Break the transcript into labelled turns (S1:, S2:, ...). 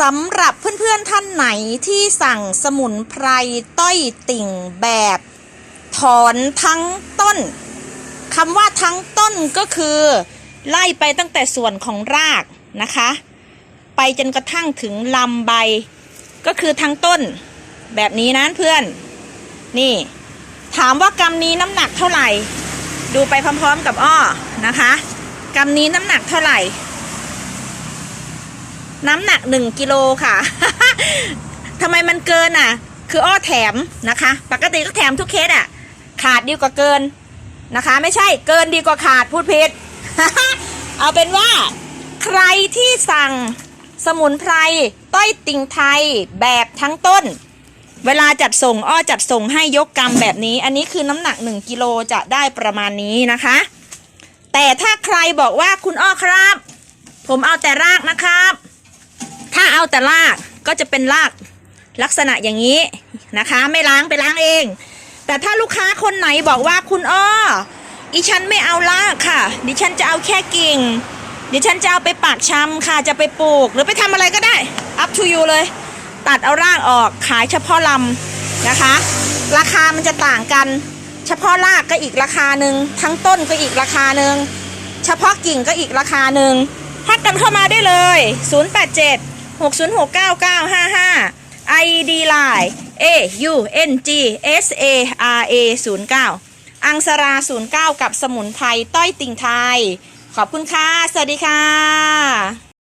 S1: สำหรับเพื่อนๆท่านไหนที่สั่งสมุนไพรต้อยติ่งแบบ ถอนทั้งต้นคำว่าทั้งต้นก็คือ ไล่ไปตั้งแต่ส่วนของรากนะคะ ไปจนกระทั่งถึงลำใบ ก็คือทั้งต้น แบบนี้นะเพื่อน นี่ ถามว่ากำนี้น้ำหนักเท่าไหร่ ดูไปพร้อมๆกับอ้อนะคะกำนี้น้ำหนักเท่าไหร่ น้ำหนักหนึ่งกิโลค่ะ ทำไมมันเกินอะ คืออ้อแถมนะคะ ปกติก็แถมทุกเคสอะ ขาดดีกว่าเกินนะคะ ไม่ใช่เกินดีกว่าขาดพูดผิด เอาเป็นว่า ใครที่สั่งสมุนไพรต้อยติ่งไทยแบบทั้งต้น เวลาจัดส่งอ้อจัดส่งให้ยกกำแบบนี้ อันนี้คือน้ำหนัก 1กิโลจะได้ประมาณนี้นะคะ แต่ถ้าใครบอกว่าคุณอ้อครับ ผมเอาแต่รากนะครับ เอาแต่รากก็จะเป็นรากลักษณะอย่างนี้นะคะ ไม่ล้างไปล้างเอง แต่ถ้าลูกค้าคนไหนบอกว่าคุณอ้ออีฉันไม่เอารากค่ะ ดิฉันจะเอาแค่กิ่ง ดิฉันจะเอาไปปักชำค่ะจะไปปลูก หรือไปทำอะไรก็ได้ up to you เลย ตัดเอารากออกขายเฉพาะลำนะคะ ราคามันจะต่างกัน เฉพาะรากก็อีกราคาหนึ่งทั้งต้นก็อีกราคาหนึ่งเฉพาะกิ่งก็อีกราคาหนึ่งพัดกันเข้ามาได้เลย 087 606 9955 ID Line A U N G S A R A 09อังสรา 09 กับสมุนไพรต้อยติ่งไทย ขอบคุณค่ะ สวัสดีค่ะ